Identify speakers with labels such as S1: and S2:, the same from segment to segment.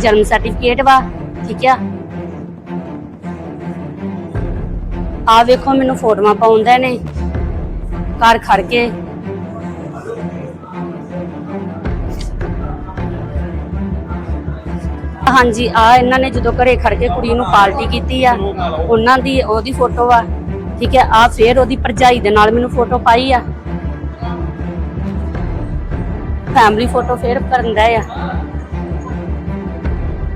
S1: ਜਨਮ ਸਰਟੀਫਿਕੇਟ ਵਾ, ਠੀਕ ਆ? ਆ ਵੇਖੋ, ਮੈਨੂੰ ਫੋਟੋਆਂ ਪਾਉਂਦੇ ਨੇ, ਘਰ ਖੜ ਕੇ। ਹਾਂਜੀ ਆ ਇਹਨਾਂ ਨੇ ਜਦੋਂ ਘਰੇ ਖੜ ਕੇ ਕੁੜੀ ਨੂੰ ਪਾਰਟੀ ਕੀਤੀ ਆ, ਉਹਨਾਂ ਦੀ ਉਹਦੀ ਫੋਟੋ ਆ, ਠੀਕ ਹੈ ਆ ਫੇਰ ਉਹਦੀ ਭਰਜਾਈ ਦੇ ਨਾਲ ਮੈਨੂੰ ਫੋਟੋ ਪਾਈ ਆ। ਫੈਮਿਲੀ ਫੋਟੋ ਫੇਰ ਕਰਨ ਦਾ ਆ।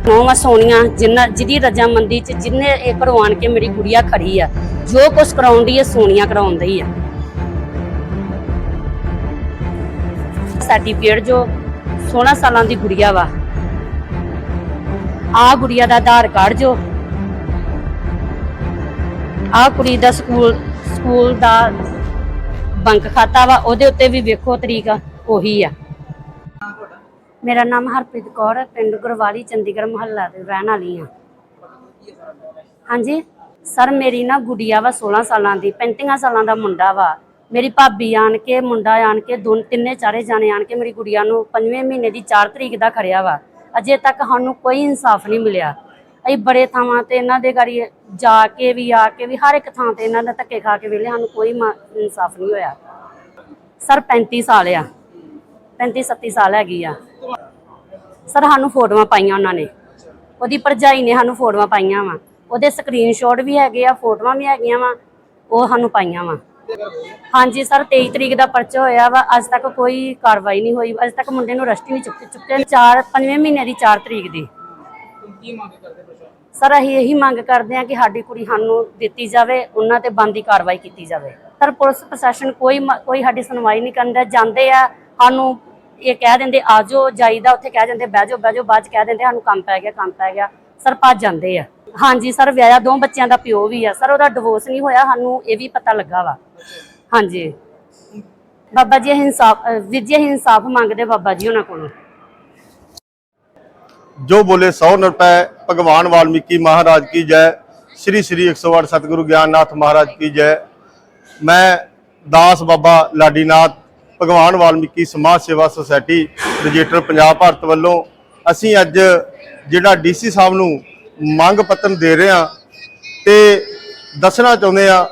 S1: ਨੌਵਾਂ ਸੋਨੀਆਂ ਜਿੰਨਾ ਜਿਹਦੀ ਰਜਾਮੰਦੀ ਚ ਜਿੰਨੇ ਇਹ ਕਰਵਾਉਣ ਕੇ ਮੇਰੀ ਗੁੜੀਆ ਖੜੀ ਆ, ਜੋ ਕੁਛ ਕਰਾਉਂਦੀ ਹੈ ਸੋਨੀਆ ਕਰਾਉਂਦੀ ਆ। ਸਰਟੀਫਿਕੇਟ ਜੋ 16 ਸਾਲਾਂ ਦੀ ਗੁੜੀਆ ਵਾ ਆ ਗੁੜੀਆ ਦਾ ਆਧਾਰ ਕਾਰਡ ਜੋ ਆ ਕੁੜੀ ਦਾ ਸਕੂਲ ਸਕੂਲ ਦਾ ਬੈਂਕ ਖਾਤਾ ਵਾ, ਉਹਦੇ ਉੱਤੇ ਵੀ ਵੇਖੋ ਤਰੀਕਾ ਉਹੀ ਆ। ਮੇਰਾ ਨਾਮ ਹਰਪ੍ਰੀਤ ਕੌਰ ਹੈ, ਪਿੰਡ ਗੁਰਵਾਲੀ, ਚੰਡੀਗੜ੍ਹ ਮੁਹੱਲਾ ਦੇ ਰਹਿਣ ਵਾਲੀ ਆ ਹਾਂਜੀ? ਸਰ, ਮੇਰੀ ਨਾ ਗੁੜੀਆ ਵਾ 16 ਸਾਲਾਂ ਦੀ 35 ਸਾਲਾਂ ਦਾ ਮੁੰਡਾ ਵਾ। ਮੇਰੀ ਭਾਬੀ ਆਣ ਕੇ, ਮੁੰਡਾ ਆਣ ਕੇ, ਦੋ, ਤਿੰਨੇ ਚਾਰੇ ਜਾਣੇ ਆਣ ਕੇ ਮੇਰੀ ਗੁੜੀਆ ਨੂੰ ਪੰਜਵੇਂ ਮਹੀਨੇ ਦੀ 4 ਤਰੀਕ ਦਾ ਖੜਿਆ ਵਾ। ਅਜੇ ਤੱਕ ਸਾਨੂੰ ਕੋਈ ਇਨਸਾਫ ਨਹੀਂ ਮਿਲਿਆ। ਅਸੀਂ ਬੜੇ ਥਾਵਾਂ ਤੇ ਇਹਨਾਂ ਦੇ ਗਾੜੀ ਜਾ ਕੇ ਵੀ, ਆ ਕੇ ਵੀ, ਹਰ ਇੱਕ ਥਾਂ ਤੇ ਇਹਨਾਂ ਦਾ ਧੱਕੇ ਖਾ ਕੇ ਵੇਲੇ ਸਾਨੂੰ ਕੋਈ ਇਨਸਾਫ ਨਹੀਂ ਹੋਇਆ। ਸਰ 35 ਸਾਲ ਆ। 35 37 ਸਾਲ ਹੈਗੀ ਆ। ਸਰ ਸਾਨੂੰ ਫੋਟੋਆਂ ਪਾਈਆਂ ਉਹਨਾਂ ਨੇ। ਉਹਦੀ ਭਰਜਾਈ ਨੇ ਸਾਨੂੰ ਫੋਟੋਆਂ ਪਾਈਆਂ ਵਾ। ਉਹਦੇ ਸਕਰੀਨਸ਼ਾਟ ਵੀ ਹੈਗੇ ਆ ਫੋਟੋਆਂ ਵੀ ਹੈਗੀਆਂ ਵਾ ਉਹ ਸਾਨੂੰ ਪਾਈਆਂ ਵਾ। ਹਾਂਜੀ ਸਰ 23 ਤਰੀਕ ਦਾ ਪਰਚਾ ਹੋਇਆ ਵਾ ਅੱਜ ਤੱਕ ਕੋਈ ਕਾਰਵਾਈ ਨਹੀਂ ਹੋਈ। ਅੱਜ ਤੱਕ ਮੁੰਡੇ ਨੂੰ ਅਰੈਸਟ ਨਹੀਂ ਚੁੱਕੇ ਚੁੱਕੇ 4 ਪੰਜਵੇਂ ਮਹੀਨੇ ਦੀ 4 ਤਰੀਕ ਦੀ। ਸਰ ਅਸੀਂ ਇਹੀ ਮੰਗ ਕਰਦੇ ਹਾਂ ਕਿ ਸਾਡੀ ਕੁੜੀ ਸਾਨੂੰ ਦਿੱਤੀ ਜਾਵੇ ਉਹਨਾਂ ਤੇ ਬੰਦੀ ਕਾਰਵਾਈ ਕੀਤੀ ਜਾਵੇ। ਸਰ ਪੁਲਿਸ ਪ੍ਰਸ਼ਾਸਨ ਕੋਈ ਕੋਈ ਸਾਡੀ ਸੁਣਵਾਈ ਨਹੀਂ ਕਰਦਾ ਜਾਂਦੇ ਆ ਸਾਨੂੰ ਇਹ ਕਹਿ ਦਿੰਦੇ ਆਜੋ ਜਾਈਦਾ ਉੱਥੇ। ਕਹਿ ਦਿੰਦੇ ਬਹਿ ਜਾਓ ਬਹਿ ਜਾਓ। ਬਾਅਦ ਚ ਕਹਿ ਦਿੰਦੇ, ਸਾਨੂੰ ਕੰਮ ਪੈ ਗਿਆ, ਕੰਮ ਪੈ ਗਿਆ। ਸਰ ਭੱਜ ਜਾਂਦੇ ਆ। ਹਾਂਜੀ, ਸਰ, ਵਿਆਹਿਆ ਦੋ ਬੱਚਿਆਂ ਦਾ ਪਿਓ ਵੀ ਆ। ਸਰ, ਉਹਦਾ ਡਿਵੋਰਸ ਨਹੀਂ ਹੋਇਆ, ਸਾਨੂੰ ਇਹ ਵੀ ਪਤਾ ਲੱਗਾ ਵਾ। ਹਾਂਜੀ। ਬਾਬਾ ਜੀ ਅਸੀਂ ਇਨਸਾਫ, ਅਹ ਇਨਸਾਫ ਮੰਗਦੇ ਬਾਬਾ ਜੀ ਉਹਨਾਂ ਕੋਲੋਂ।
S2: ਜੋ ਬੋਲੇ 100 ਰੁਪਏ ਭਗਵਾਨ ਵਾਲਮੀਕੀ ਮਹਾਰਾਜ ਕੀ ਜੈ। ਸ੍ਰੀ ਸ੍ਰੀ 108 ਸਤਿਗੁਰੂ ਗਿਆਨਨਾਥ ਮਹਾਰਾਜ ਕੀ ਜੈ। ਮੈਂ ਦਾਸ ਬਾਬਾ ਲਾਡੀਨਾਥ ਭਗਵਾਨ ਵਾਲਮੀਕੀ ਸਮਾਜ ਸੇਵਾ ਸੁਸਾਇਟੀ ਰਜਿਸਟਰ ਪੰਜਾਬ ਭਾਰਤ ਵੱਲੋਂ ਅਸੀਂ ਅੱਜ ਜਿਹੜਾ ਡੀਸੀ ਸਾਹਿਬ ਨੂੰ ਮੰਗ ਪੱਤਰ ਦੇ ਰਹੇ ਹਾਂ ਤੇ ਦੱਸਣਾ ਚਾਹੁੰਦੇ ਆ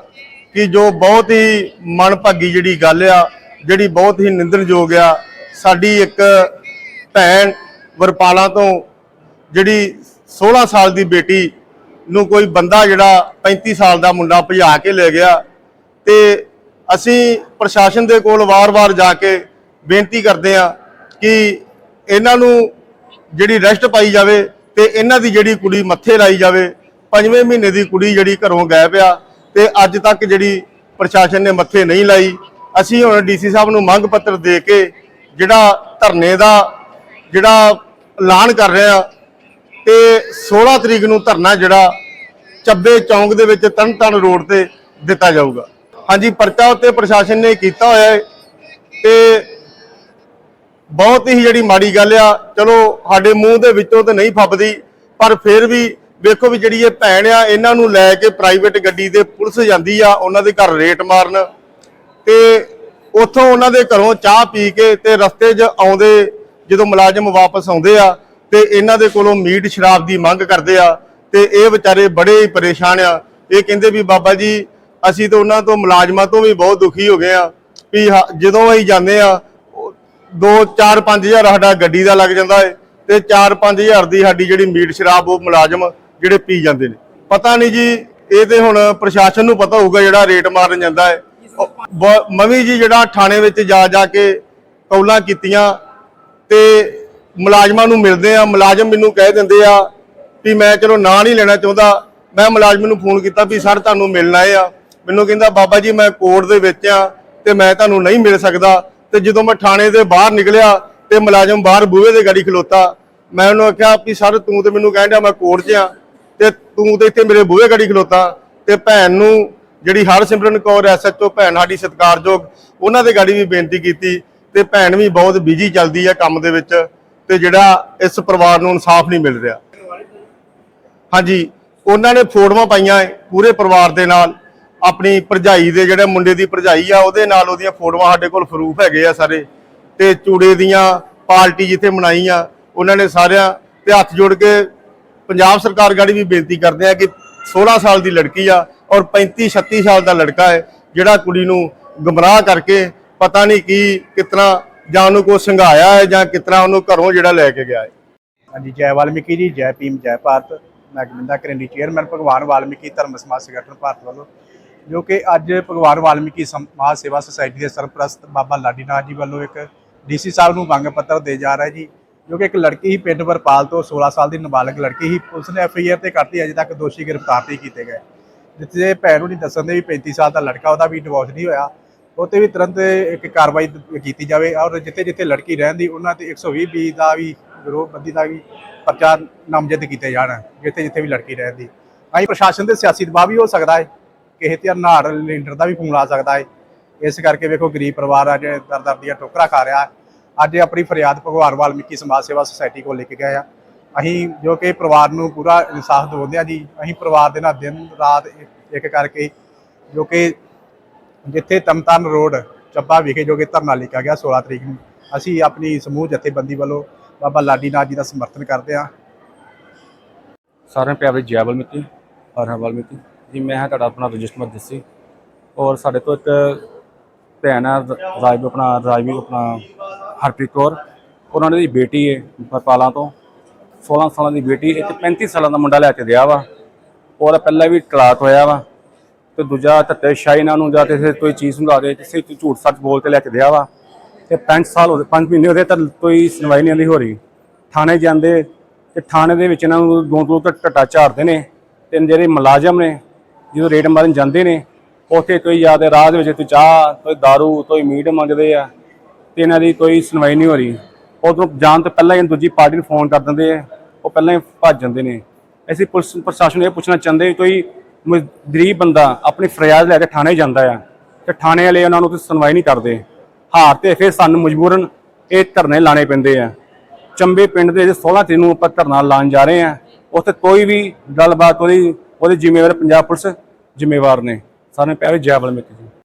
S2: ਕਿ ਜੋ ਬਹੁਤ ਹੀ ਮਨਭਾਗੀ ਜਿਹੜੀ ਗੱਲ ਆ, ਜਿਹੜੀ ਬਹੁਤ ਹੀ ਨਿੰਦਣਯੋਗ ਆ, ਸਾਡੀ ਇੱਕ ਭੈਣ ਵਰਪਾਲਾ ਤੋਂ ਜਿਹੜੀ 16 ਸਾਲ ਦੀ ਬੇਟੀ ਨੂੰ ਕੋਈ ਬੰਦਾ ਜਿਹੜਾ 35 ਸਾਲ ਦਾ ਮੁੰਡਾ ਭਜਾ ਕੇ ਲੈ ਗਿਆ ਤੇ ਅਸੀਂ ਪ੍ਰਸ਼ਾਸਨ ਦੇ ਕੋਲ ਵਾਰ-ਵਾਰ ਜਾ ਕੇ ਬੇਨਤੀ ਕਰਦੇ ਆ ਕਿ ਇਹਨਾਂ ਨੂੰ ਜਿਹੜੀ ਰੈਸਟ ਪਾਈ ਜਾਵੇ ਤੇ ਇਹਨਾਂ ਦੀ ਜਿਹੜੀ ਕੁੜੀ ਮੱਥੇ ਲਾਈ ਜਾਵੇ, ਪੰਜਵੇਂ ਮਹੀਨੇ ਦੀ ਕੁੜੀ ਜਿਹੜੀ ਘਰੋਂ ਗਾਇਬ ਆ ਤੇ ਅੱਜ ਤੱਕ ਜਿਹੜੀ ਪ੍ਰਸ਼ਾਸਨ ਨੇ ਮੱਥੇ ਨਹੀਂ ਲਾਈ। ਅਸੀਂ ਹੁਣ ਡੀਸੀ ਸਾਹਿਬ ਨੂੰ ਮੰਗ ਪੱਤਰ ਦੇ ਕੇ ਜਿਹੜਾ ਧਰਨੇ ਦਾ ਜਿਹੜਾ ਐਲਾਨ ਕਰ ਰਹੇ ਆ ਤੇ 16 ਤਰੀਕ ਨੂੰ ਧਰਨਾ ਜਿਹੜਾ ਚੱਬੇ ਚੌਂਕ ਦੇ ਵਿੱਚ ਤਰਨਤਾਰਨ ਰੋਡ ਤੇ ਦਿੱਤਾ ਜਾਊਗਾ। ਹਾਂਜੀ, ਪਰਚਾ ਉੱਤੇ ਪ੍ਰਸ਼ਾਸਨ ਨੇ ਕੀਤਾ ਹੋਇਆ ਹੈ ਤੇ ਬਹੁਤ ਹੀ ਜਿਹੜੀ ਮਾੜੀ ਗੱਲ ਆ, ਚਲੋ ਸਾਡੇ ਮੂੰਹ ਦੇ ਵਿੱਚੋਂ ਤੇ ਨਹੀਂ ਫੱਬਦੀ, ਪਰ ਫਿਰ ਵੀ ਵੇਖੋ ਵੀ ਜਿਹੜੀ ਇਹ ਭੈਣ ਆ, ਇਹਨਾਂ ਨੂੰ ਲੈ ਕੇ ਪ੍ਰਾਈਵੇਟ ਗੱਡੀ ਦੇ ਪੁਲਿਸ ਜਾਂਦੀ ਆ, ਉਹਨਾਂ ਦੇ ਘਰ ਰੇਟ ਮਾਰਨ ਤੇ ਉੱਥੋਂ ਉਹਨਾਂ ਦੇ ਘਰੋਂ ਚਾਹ ਪੀ ਕੇ ਤੇ ਰਸਤੇ 'ਚ ਆਉਂਦੇ, ਜਦੋਂ ਮੁਲਾਜ਼ਮ ਵਾਪਸ ਆਉਂਦੇ ਆ ਤੇ ਇਹਨਾਂ ਦੇ ਕੋਲੋਂ ਮੀਟ ਸ਼ਰਾਬ ਦੀ ਮੰਗ ਕਰਦੇ ਆ ਤੇ ਇਹ ਵਿਚਾਰੇ ਬੜੇ ਹੀ ਪਰੇਸ਼ਾਨ ਆ। ਇਹ ਕਹਿੰਦੇ ਵੀ ਬਾਬਾ ਜੀ ਅਸੀਂ ਤਾਂ ਉਹਨਾਂ ਤੋਂ ਮੁਲਾਜ਼ਮਾਂ ਤੋਂ ਵੀ ਬਹੁਤ ਦੁਖੀ ਹੋ ਗਏ ਆ ਵੀ ਹ- ਜਦੋਂ ਅਸੀਂ ਜਾਂਦੇ ਆ 2 4 5000 ਸਾਡਾ ਗੱਡੀ ਦਾ ਲੱਗ ਜਾਂਦਾ ਹੈ ਤੇ 4 5000 ਦੀ ਸਾਡੀ ਜਿਹੜੀ ਮੀਟ ਸ਼ਰਾਬ, ਉਹ ਮੁਲਾਜ਼ਮ ਜਿਹੜੇ ਪੀ ਜਾਂਦੇ ਨੇ। ਪਤਾ ਨਹੀਂ ਜੀ, ਇਹ ਤੇ ਹੁਣ ਪ੍ਰਸ਼ਾਸਨ ਨੂੰ ਪਤਾ ਹੋਊਗਾ ਜਿਹੜਾ ਰੇਟ ਮਾਰਨ ਜਾਂਦਾ ਹੈ ਉਹ ਜੀ ਜਿਹੜਾ ਥਾਣੇ ਵਿੱਚ ਜਾ ਜਾ ਕੇ ਕੌਲਾਂ ਕੀਤੀਆਂ ਤੇ ਮੁਲਾਜ਼ਮਾਂ ਨੂੰ ਮਿਲਦੇ ਆ, ਮੁਲਾਜ਼ਮ ਮੈਨੂੰ ਕਹਿ ਦਿੰਦੇ ਆ ਵੀ ਮੈਂ ਚਲੋ ਨਾਂ ਨਹੀਂ ਲੈਣਾ ਚਾਹੁੰਦਾ, ਮੈਂ ਮੁਲਾਜ਼ਮ ਨੂੰ ਫੋਨ ਕੀਤਾ ਵੀ ਸਰ ਤੁਹਾਨੂੰ ਮਿਲਣਾ ਆਏ ਆ। ਮੈਨੂੰ ਕਹਿੰਦਾ, ਬਾਬਾ ਜੀ, ਮੈਂ ਕੋਰਟ ਦੇ ਵਿੱਚ ਆ ਤੇ ਮੈਂ ਤੁਹਾਨੂੰ ਨਹੀਂ ਮਿਲ ਸਕਦਾ। ਤੇ ਜਦੋਂ ਮੈਂ ਥਾਣੇ ਦੇ ਬਾਹਰ ਨਿਕਲਿਆ ਤੇ ਮੁਲਾਜ਼ਮ ਬਾਹਰ ਬੂਹੇ ਦੇ ਗਾੜੀ ਖਲੋਤਾ, ਮੈਂ ਉਹਨੂੰ ਆਖਿਆ ਵੀ ਸਰ, ਤੂੰ ਤੇ ਮੈਨੂੰ ਕਹਿਣ ਡਿਆ ਮੈਂ ਕੋਰਟ 'ਚ ਆ ਤੇ ਤੂੰ ਤੇ ਇੱਥੇ ਮੇਰੇ ਬੂਹੇ ਗਾੜੀ ਖਲੋਤਾ ਤੇ ਭੈਣ ਨੂੰ ਜਿਹੜੀ ਹਰਸਿਮਰਨ ਕੌਰ ਐਸਐਚਓ ਭੈਣ ਸਾਡੀ ਸਤਿਕਾਰਯੋਗ, ਉਹਨਾਂ ਦੇ ਗਾੜੀ ਵੀ ਬੇਨਤੀ ਕੀਤੀ ਤੇ ਭੈਣ ਵੀ ਬਹੁਤ ਬਿਜ਼ੀ ਚੱਲਦੀ ਹੈ ਕੰਮ ਦੇ ਵਿੱਚ ਤੇ ਜਿਹੜਾ ਇਸ ਪਰਿਵਾਰ ਨੂੰ ਇਨਸਾਫ ਨਹੀਂ ਮਿਲ ਰਿਹਾ। ਹਾਂਜੀ, ਉਹਨਾਂ ਨੇ ਫੋਟੋਆਂ ਪਾਈਆਂ ਹੈ ਪੂਰੇ ਪਰਿਵਾਰ ਦੇ ਨਾਲ। ਆਪਣੀ ਭਰਜਾਈ ਦੇ ਜਿਹੜੇ ਮੁੰਡੇ ਦੀ ਭਰਜਾਈ ਆ, ਉਹਦੇ ਨਾਲ ਉਹਦੀਆਂ ਫੋਟੋਆਂ ਸਾਡੇ ਕੋਲ ਪ੍ਰੂਫ ਹੈਗੇ ਆ ਸਾਰੇ। ਤੇ ਚੂੜੇ ਦੀਆਂ ਪਾਰਟੀ ਜਿੱਥੇ ਮਨਾਈ ਆ, ਉਹਨਾਂ ਨੇ ਸਾਰਿਆਂ ਤੇ ਹੱਥ ਜੋੜ ਕੇ ਪੰਜਾਬ ਸਰਕਾਰ ਗਾੜੀ ਵੀ ਬੇਨਤੀ ਕਰਦੇ ਆ ਕਿ 16 ਸਾਲ ਦੀ ਲੜਕੀ ਆ ਔਰ 35 36 ਸਾਲ ਦਾ ਲੜਕਾ ਹੈ, ਜਿਹੜਾ ਕੁੜੀ ਨੂੰ ਗਮਰਾਹ ਕਰਕੇ ਪਤਾ ਨਹੀਂ ਕੀ, ਕਿਤਨਾ ਜਾਂ ਉਹਨੂੰ ਕੋ ਸੰਘਾਇਆ ਹੈ ਜਾਂ ਕਿਤਨਾ ਉਹਨੂੰ ਘਰੋਂ ਜਿਹੜਾ ਲੈ ਕੇ ਗਿਆ ਹੈ।
S3: ਹਾਂਜੀ, ਜੈ ਵਾਲਮੀਕੀ ਜੀ, ਜੈ ਭੀਮ, ਜੈ ਭਾਰਤ। ਮੈਂ ਗੋਬਿੰਦਾ ਕਰੰਡੀ ਚੇਅਰਮੈਨ ਭਗਵਾਨ ਵਾਲਮੀਕੀ ਧਰਮ ਸਮਾਜ ਸੰਗਠਨ ਭਾਰਤ ਵੱਲੋਂ ਜੋ ਕਿ ਅੱਜ ਭਗਵਾਨ ਵਾਲਮੀਕੀ ਸਮਾਜ ਸੇਵਾ ਸੁਸਾਇਟੀ ਦੇ ਸਰਪ੍ਰਸਤ ਬਾਬਾ ਲਾਡੀਨਾਥ ਜੀ ਵੱਲੋਂ ਇੱਕ ਡੀਸੀ ਸਾਹਿਬ ਨੂੰ ਮੰਗ ਪੱਤਰ ਦੇ ਜਾ ਰਿਹਾ ਜੀ, ਜੋ ਕਿ ਇੱਕ ਲੜਕੀ ਹੀ ਪਿੰਡ ਵਰਪਾਲ ਤੋਂ 16 ਸਾਲ ਦੀ ਨਾਬਾਲਗ ਲੜਕੀ ਹੀ ਪੁਲਿਸ ਨੇ ਐਫ ਆਈ ਆਰ ਤੇ ਕਰਤੀ ਅਜੇ ਤੱਕ ਦੋਸ਼ੀ ਗ੍ਰਿਫਤਾਰ ਨਹੀਂ ਕੀਤੇ ਗਏ। ਜਿੱਥੇ ਭੈਣ ਨੂੰ ਨਹੀਂ ਦੱਸਣ ਦੇ ਵੀ 35 ਸਾਲ ਦਾ ਲੜਕਾ, ਉਹਦਾ ਵੀ ਡਿਵੋਰਸ ਨਹੀਂ ਹੋਇਆ। ਉਹ ਤੇ ਵੀ ਤੁਰੰਤ ਇੱਕ ਕਾਰਵਾਈ ਕੀਤੀ ਜਾਵੇ ਔਰ ਜਿੱਥੇ ਜਿੱਥੇ ਲੜਕੀ ਰਹਿੰਦੀ, ਉਹਨਾਂ ਤੇ 120 ਬੀ ਦਾ ਵੀ ਵਿਰੋਧਬੰਦੀ ਦਾ ਵੀ ਪਰਚਾ ਨਾਮਜ਼ਦ ਕੀਤੇ ਜਾਣ, ਜਿੱਥੇ ਜਿੱਥੇ ਵੀ ਲੜਕੀ ਰਹਿੰਦੀ। ਅਸੀਂ ਪ੍ਰਸ਼ਾਸਨ ਦੇ ਸਿਆਸੀ ਦਬਾਅ ਵੀ ਹੋ ਸਕਦਾ ਹੈ। ਕਿਸੇ ਤੇ ਨਾੜ ਲੀਡਰ ਦਾ ਵੀ ਫੋਨ ਆ ਸਕਦਾ ਹੈ ਇਸ ਕਰਕੇ ਵੇਖੋ ਗਰੀਬ ਪਰਿਵਾਰ ਅੱਜ ਦਰ ਦਰ ਦੀਆਂ ਟੋਕਰਾ ਖਾ ਰਿਹਾ। ਅੱਜ ਆਪਣੀ ਫਰਿਆਦ ਭਗਵਾਨ ਵਾਲਮੀਕੀ ਸਮਾਜ ਸੇਵਾ ਸੁਸਾਇਟੀ ਕੋਲ ਲੈ ਕੇ ਗਏ ਆ। ਅਸੀਂ ਜੋ ਕਿ ਪਰਿਵਾਰ ਨੂੰ ਪੂਰਾ ਇਨਸਾਫ ਦਵਾਉਂਦੇ ਆ ਜੀ। ਅਸੀਂ ਪਰਿਵਾਰ ਦੇ ਨਾਲ ਦਿਨ, ਰਾਤ ਇੱਕ- ਕਰਕੇ ਜੋ ਕਿ ਜਿੱਥੇ ਤਮਤਨ ਰੋਡ ਚੱਬਾ ਵਿਖੇ ਜੋ ਕਿ ਧਰਨਾ ਲਿਖਿਆ ਗਿਆ 16 ਤਰੀਕ ਨੂੰ, ਅਸੀਂ ਆਪਣੀ ਸਮੂਹ ਜਥੇਬੰਦੀ ਵੱਲੋਂ ਬਾਬਾ ਲਾਡੀ ਨਾਥ ਜੀ ਦਾ ਸਮਰਥਨ ਕਰਦੇ ਹਾਂ
S4: ਸਾਰਿਆਂ ਨੂੰ ਪਿਆਰੇ ਜੈ ਵਾਲਮੀਕੀ। ਹਰ ਹਰ ਵਾਲਮੀਕੀ। ਜੀ, ਮੈਂ ਹਾਂ ਤੁਹਾਡਾ ਆਪਣਾ ਰਜਿਸਟਰ ਜੱਸੀ ਔਰ ਸਾਡੇ ਤੋਂ ਇੱਕ ਭੈਣ ਹੈ ਰ- ਰਾਜ ਆਪਣਾ ਰਾਜਵੀ ਆਪਣਾ, ਹਰਪ੍ਰੀਤ ਕੌਰ। ਉਹਨਾਂ ਦੀ ਬੇਟੀ ਹੈ ਬਰਪਾਲਾਂ ਤੋਂ। 16 ਸਾਲਾਂ ਦੀ ਬੇਟੀ ਇੱਕ 35 ਸਾਲਾਂ ਦਾ ਮੁੰਡਾ ਲੈ ਕੇ ਗਿਆ ਵਾ। ਉਹਦਾ ਪਹਿਲਾਂ ਵੀ ਤਲਾਕ ਹੋਇਆ ਵਾ। ਤੇ ਦੂਜਾ ਧੱਤੇ ਸ਼ਾਹੀ ਇਹਨਾਂ ਨੂੰ ਜਾਂ ਕਿਸੇ ਕੋਈ ਚੀਜ਼ ਨੂੰ ਦੇ ਕਿਸੇ ਝੂਠ ਸੱਚ ਬੋਲ ਕੇ ਲੈ ਕੇ ਗਿਆ ਵਾ। ਤੇ 5 ਸਾਲ ਹੋ ਗਏ 5 ਮਹੀਨੇ ਉਹਦੇ ਤਾਂ ਕੋਈ ਸੁਣਵਾਈ ਨਹੀਂ ਆਉਂਦੀ ਹੋ ਰਹੀ। ਥਾਣੇ ਜਾਂਦੇ, ਤੇ ਥਾਣੇ ਦੇ ਵਿੱਚ ਇਹਨਾਂ ਨੂੰ ਦੋ ਦੋ ਤੱਕ ਟੱਟਾ ਝਾੜਦੇ ਨੇ। ਤੇ ਜਿਹੜੇ ਮੁਲਾਜ਼ਮ ਨੇ ਜਦੋਂ ਰੇਟ ਮਾਰਨ ਜਾਂਦੇ ਨੇ, ਉੱਥੇ ਕੋਈ ਯਾਦ ਰਾਹ ਦੇ ਵਿੱਚ ਕੋਈ ਚਾਹ, ਕੋਈ दारू ਕੋਈ ਮੀਟ ਮੰਗਦੇ ਆ ਤੇ ਇਹਨਾਂ ਦੀ ਕੋਈ ਸੁਣਵਾਈ ਨਹੀਂ ਹੋ ਰਹੀ। ਉਦੋਂ ਜਾਣ ਤੋਂ ਪਹਿਲਾਂ ਹੀ ਦੂਜੀ ਪਾਰਟੀ ਨੂੰ ਫੋਨ ਕਰ ਦਿੰਦੇ ਆ, ਉਹ ਪਹਿਲਾਂ ਹੀ ਭੱਜ ਜਾਂਦੇ ਨੇ। ਅਸੀਂ ਪੁਲਿਸ ਪ੍ਰਸ਼ਾਸਨ ਨੂੰ ਇਹ ਪੁੱਛਣਾ ਚਾਹੁੰਦੇ ਕੋਈ ਮ- ਗਰੀਬ ਬੰਦਾ ਆਪਣੀ ਫਰਿਆਦ ਲੈ ਕੇ ਥਾਣੇ ਜਾਂਦਾ ਆ ਤੇ ਥਾਣੇ ਵਾਲੇ ਉਹਨਾਂ ਨੂੰ ਕੋਈ ਸੁਣਵਾਈ ਨਹੀਂ ਕਰਦੇ। ਹਾਰ ਤੇ ਫਿਰ ਸਾਨੂੰ ਮਜਬੂਰਨ ਇਹ ਧਰਨੇ ਲਾਣੇ ਪੈਂਦੇ ਆ। ਚੰਬੇ ਪਿੰਡ ਦੇ ਵਿੱਚ 16 ਤਰੀਕ ਨੂੰ ਆਪਾਂ ਧਰਨਾ ਲਾਉਣ ਜਾ ਰਹੇ ਆ, ਉੱਥੇ ਕੋਈ ਵੀ ਗੱਲਬਾਤ ਉਹਦੀ ਉਹਦੇ ਜ਼ਿੰਮੇਵਾਰ ਪੰਜਾਬ ਪੁਲਿਸ ਜ਼ਿੰਮੇਵਾਰ ਨੇ। ਸਾਰਿਆਂ ਸਾਰੇ ਪਿਆਰੇ ਜੈ ਵਾਲਮੀਕੀ ਜੀ।